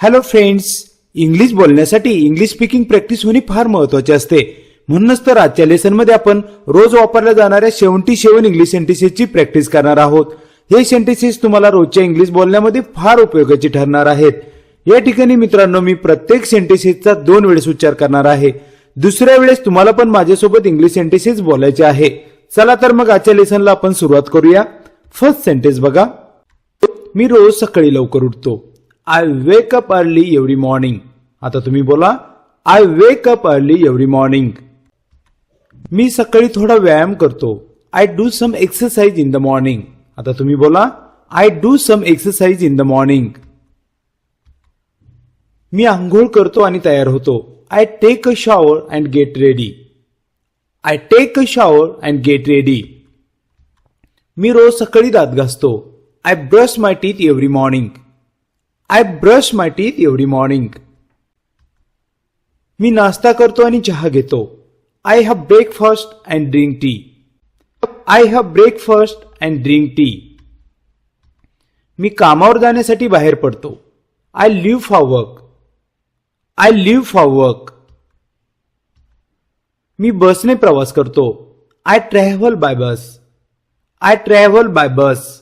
Hello friends English बोलण्यासाठी English speaking practice होणे फार महत्त्वाचे असते. म्हणूनच तर आजच्या लेसनमध्ये आपण रोज वापरल्या जाणाऱ्या सेव्हन्टी सेव्हन इंग्लिश सेंटेसेसची प्रॅक्टिस करणार आहोत. हे सेंटेसेस तुम्हाला रोजच्या इंग्लिश बोलण्यामध्ये फार उपयोगाचे ठरणार आहेत. या ठिकाणी मित्रांनो मी प्रत्येक सेंटेसेसचा दोन वेळेस उच्चार करणार आहे. दुसऱ्या वेळेस तुम्हाला पण माझ्यासोबत इंग्लिश सेंटेसेस बोलायचे आहे. चला तर मग आजच्या लेसनला आपण सुरुवात करूया. फर्स्ट सेंटेन्स बघा. मी रोज सकाळी लवकर उठतो. I wake up early every morning आता तुम्ही बोला I wake up early every morning मी सकाळी थोडा व्यायाम करतो. I do some exercise in the morning आता तुम्ही बोला I do some exercise in the morning मी आंघोळ करतो आणि तयार होतो. I take a shower and get ready I take a shower and get ready मी रोज सकाळी दात घासतो. I brush my teeth every morning I brush my teeth every morning मी नाश्ता करतो आणि चहा घेतो. I have breakfast and drink tea I have breakfast and drink tea मी कामावर जाण्यासाठी बाहेर पडतो. I leave for work I leave for work मी बसने प्रवास करतो. I travel by bus I travel by bus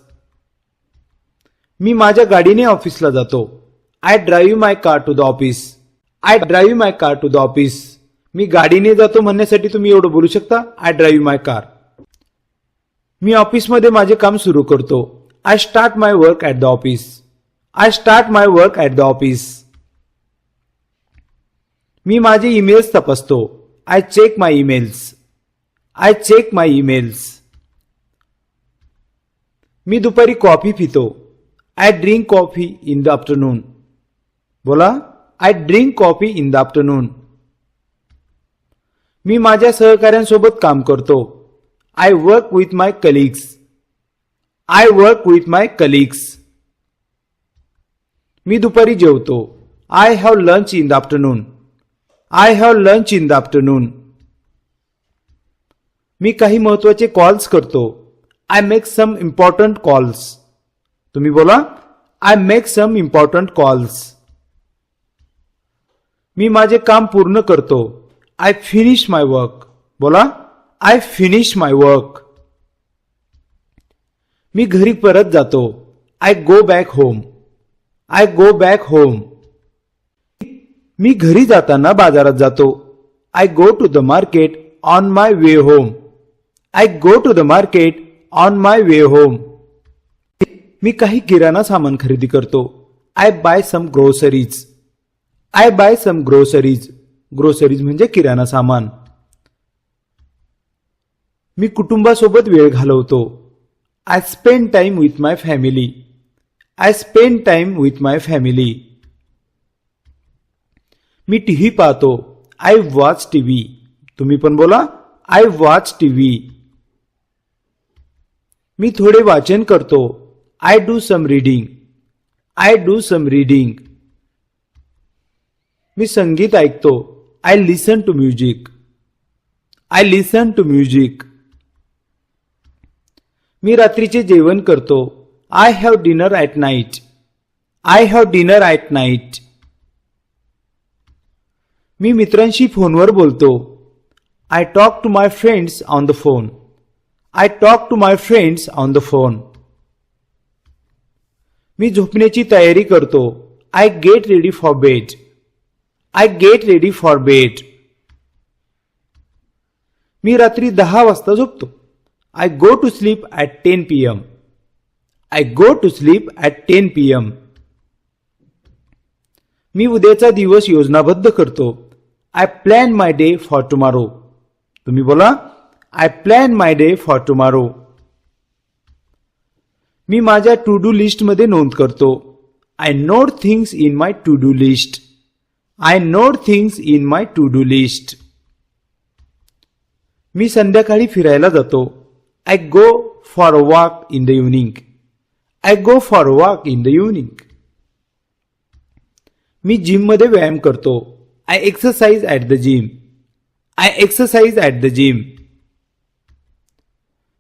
मी माझ्या गाडीने ऑफिसला जातो. I drive my car to the office I drive my car to the office मी गाडीने जातो म्हणण्यासाठी तुम्ही एवढं बोलू शकता? आय ड्राईव्ह माय कार मी ऑफिसमध्ये माझे काम सुरू करतो. I start my work at the office I start my work at the office मी माझे ईमेल्स तपासतो. I check my emails I check my emails मी दुपारी कॉफी पितो. I drink coffee in the afternoon बोला I drink coffee in the afternoon मी माझ्या सहकाऱ्यांसोबत काम करतो. I work with my colleagues I work with my colleagues मी दुपारी जेवतो. I have lunch in the afternoon I have lunch in the afternoon मी काही महत्त्वाचे calls करतो. I make some important calls तुम्ही बोला. I make some important calls मी माझे काम पूर्ण करतो. आय फिनिश माय वर्क बोला. आय फिनिश माय वर्क मी घरी परत जातो. I go back home I go back home मी घरी जाताना बाजारात जातो. I go to the market on my way home I go to the market on my way home मी काही किराणा सामान खरेदी करतो. I buy some groceries I buy some groceries groceries म्हणजे किराणा सामान. मी कुटुंबासोबत वेळ घालवतो. I spend time with my family I spend time with my family me TV पाहतो. आय वॉच टी व्ही तुम्ही पण बोला आय वॉच टी व्ही मी थोडे वाचन करतो. I do some reading I do some reading मी संगीत ऐकतो. I listen to music I listen to music मी रात्रीचे जेवण करतो. I have dinner at night I have dinner at night मी मित्रांशी फोनवर बोलतो. I talk to my friends on the phone I talk to my friends on the phone मी झोपण्याची तयारी करतो. I get ready for bed I get ready for bed मी रात्री दहा वाजता झोपतो. I go to sleep at ten P M I go to sleep at ten P M मी उद्याचा दिवस योजनाबद्ध करतो. I plan my day for tomorrow तुम्ही बोला I plan my day for tomorrow मी माझ्या टू डू लिस्टमध्ये नोंद करतो. I note things in my to do list I note things in my to do list मी संध्याकाळी फिरायला जातो. I go for walk in the evening I go for walk in the evening मी जिममध्ये व्यायाम करतो. I exercise at the gym I exercise at the gym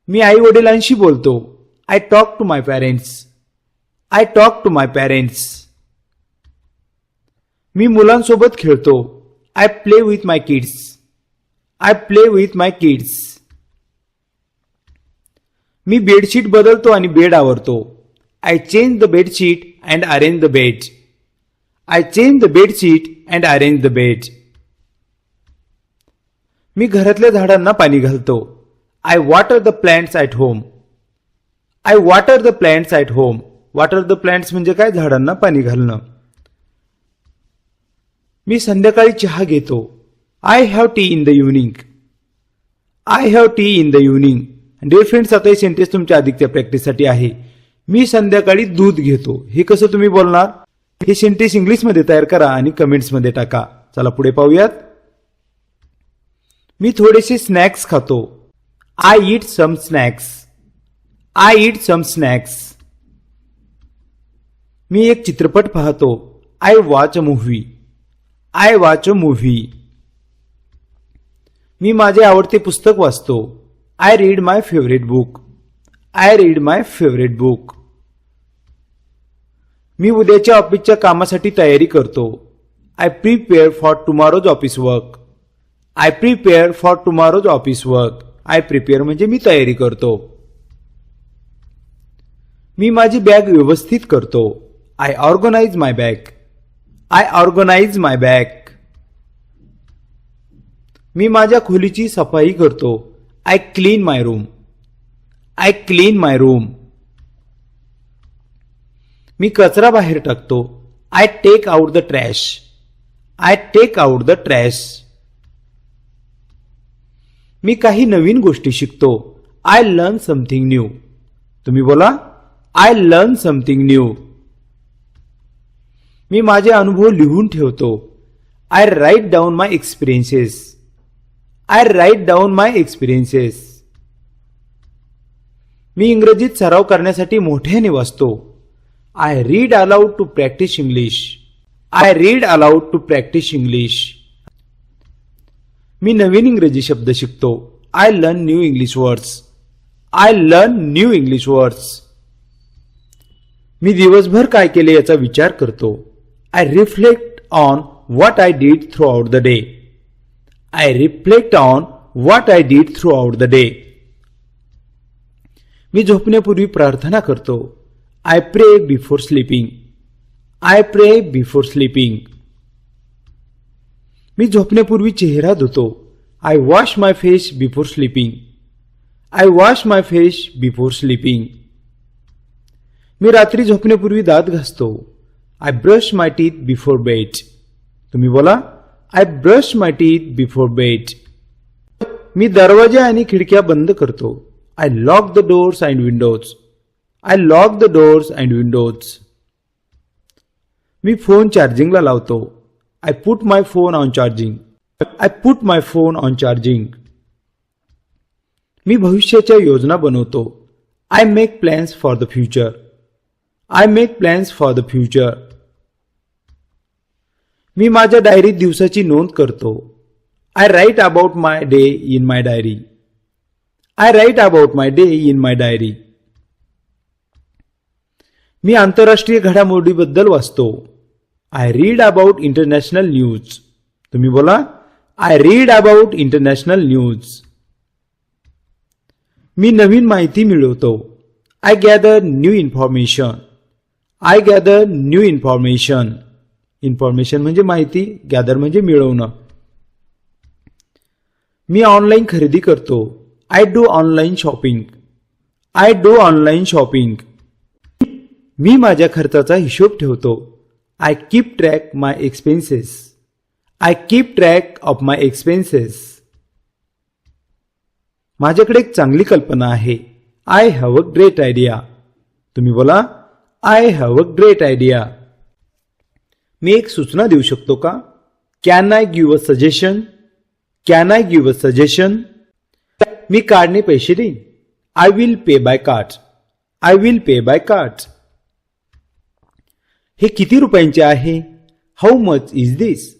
मी आई वडिलांशी बोलतो. I talk to my parents. I talk to my parents मी मुलांसोबत खेळतो. I play with my kids I play with my kids me bedsheet बदलतो आणि bed आवरतो. I change the bedsheet and arrange the bed I change the bedsheet and arrange the bed मी घरातल्या झाडांना पाणी घालतो. I water the plants at home I water the plants at home. Water the plants म्हणजे काय? झाडांना पाणी घालणं. मी संध्याकाळी चहा घेतो. I have tea in the evening. I have tea in the evening. Dear friends आता हे सेंटेन्स तुमच्या अधिकच्या प्रॅक्टिससाठी आहे. मी संध्याकाळी दूध घेतो. हे कसं तुम्ही बोलणार? हे सेंटेन्स इंग्लिशमध्ये तयार करा आणि कमेंट्समध्ये टाका. चला पुढे पाहूयात. मी थोडेसे स्नॅक्स खातो. I eat some snacks. I eat some snacks मी एक चित्रपट पाहतो. I watch a movie I watch a movie मी माझे आवडते पुस्तक वाचतो. I read my favourite book I read my favourite book मी उद्याच्या ऑफिसच्या कामासाठी तयारी करतो. I prepare for tomorrow's office work I prepare for tomorrow's office work I prepare म्हणजे मी तयारी करतो. मी माझी बॅग व्यवस्थित करतो. I organise my bag I organise my bag मी माझ्या खोलीची सफाई करतो. I clean my room I clean my room मी कचरा बाहेर टाकतो. I take out the trash I take out the trash मी काही नवीन गोष्टी शिकतो. आय लर्न समथिंग न्यू तुम्ही बोला. आय लर्न समथिंग न्यू मी माझे अनुभव लिहून ठेवतो. I write down my experiences I write down my experiences मी इंग्रजीत सराव करण्यासाठी मोठ्याने वाचतो. I read aloud to practise English I read aloud to practise English मी नवीन इंग्रजी शब्द शिकतो. I learn new English words I learn new English words मी दिवसभर काय केले याचा विचार करतो. I reflect on what I did through out the day I reflect on what I did throughout the day मी झोपण्यापूर्वी प्रार्थना करतो. I pray before sleeping I pray before sleeping मी झोपण्यापूर्वी चेहरा धुतो. I wash my face before sleeping I wash my face before sleeping मी रात्री झोपण्यापूर्वी दात घासतो. I brush my teeth before bed तुम्ही बोला I brush my teeth before bed मी दरवाजे आणि खिडक्या बंद करतो. I lock the doors and windows I lock the doors and windows me phone चार्जिंगला लावतो. I put my phone on charging I put my phone on charging मी भविष्याच्या योजना बनवतो. I make plans for the future I make plans for the future मी माझ्या डायरीत दिवसाची नोंद करतो. I write about my day in my diary I write about my day in my diary मी आंतरराष्ट्रीय घडामोडीबद्दल वाचतो. I read about international news तुम्ही बोला I read about international news मी नवीन माहिती मिळवतो. I gather new information I gather new information information म्हणजे माहिती गॅदर म्हणजे मिळवणं. मी ऑनलाईन खरेदी करतो. I do online shopping I do online shopping मी माझ्या खर्चाचा हिशोब ठेवतो. I keep track my expenses I keep track of my expenses माझ्याकडे एक चांगली कल्पना आहे. I have a great idea तुम्ही बोला I have a great idea मी एक सूचना देऊ शकतो का? Can I give a suggestion can I give a suggestion मी कार्डने पैसे देईन. I will pay by card I will pay by card हे किती रुपयांचे आहे? How much is this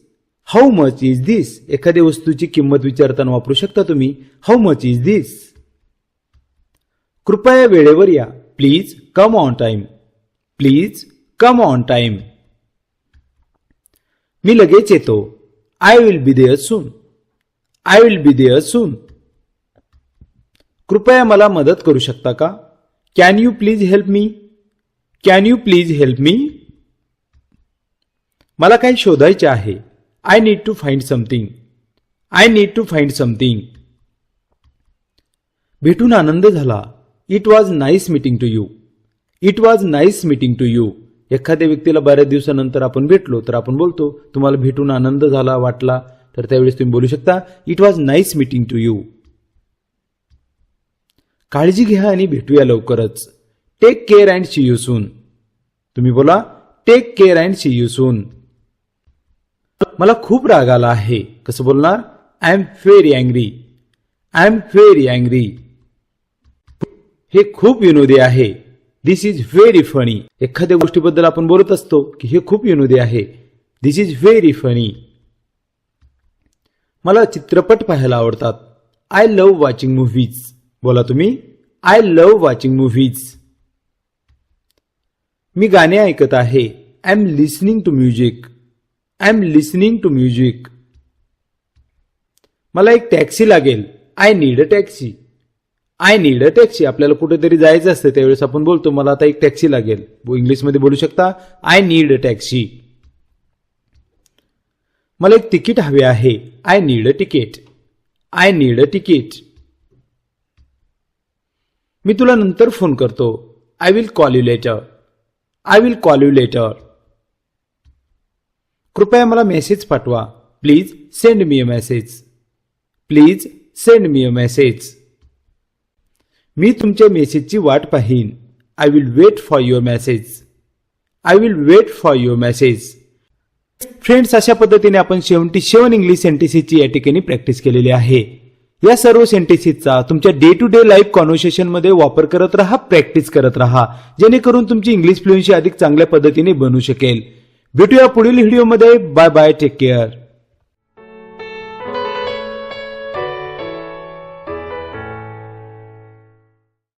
how much is this एखाद्या वस्तूची किंमत विचारताना वापरू शकता तुम्ही. हाऊ मच इज दिस कृपया वेळेवर या. Please come on time please come on time मी लगेच येतो. I will be there soon I will be there soon कृपया मला मदत करू शकता का? Can you please help me can you please help me मला काही शोधायचे आहे. I need to find something I need to find something भेटून आनंद झाला. It was nice meeting to you it was nice meeting to you एखाद्या व्यक्तीला बऱ्याच दिवसानंतर आपण भेटलो तर आपण बोलतो तुम्हाला भेटून आनंद झाला वाटला. तर त्यावेळेस तुम्ही बोलू शकता it was nice meeting to you काळजी घ्या आणि भेटूया लवकरच. Take care and see you soon तुम्ही बोला take care and see you soon मला खूप राग आला आहे. कसं बोलणार? I am very angry I am very angry हे खूप विनोदी आहे. दिस इज व्हेरी फनी एखाद्या गोष्टीबद्दल आपण बोलत असतो की हे खूप विनोदी आहे. दिस इज व्हेरी फनी मला चित्रपट पाहायला आवडतात. आय लव वॉचिंग मूव्हीज बोला तुम्ही. आय लव वॉचिंग मूव्हीज मी गाणे ऐकत आहे. I am listening to music I am listening to music मला एक टॅक्सी लागेल. I need a taxi I need a taxi आपल्याला कुठेतरी जायचं असतं. त्यावेळेस आपण बोलतो मला आता एक टॅक्सी लागेल. इंग्लिशमध्ये बोलू शकता आय नीड अ टॅक्सी मला एक तिकीट हवे आहे. I need a ticket I need a ticket मी तुला नंतर फोन करतो. I will call you later I will call you later कृपया मला मेसेज पाठवा. Please send me a message please send me a message मी तुमच्या मेसेजची वाट पाहीन. I will wait for your message I will wait for your message friends अशा पद्धतीने आपण सेव्हन्टी शेवन इंग्लिश सेंटेन्सेसची या ठिकाणी प्रॅक्टिस केलेली आहे. या सर्व सेंटेन्सेसचा तुमच्या डे टू डे लाईफ कॉन्व्हर्सेशनमध्ये वापर करत राहा प्रॅक्टिस करत राहा. जेणेकरून तुमची इंग्लिश फ्लुएन्सी अधिक चांगल्या पद्धतीने बनू शकेल. भेटूया पुढील व्हिडिओमध्ये बाय बाय टेक केअर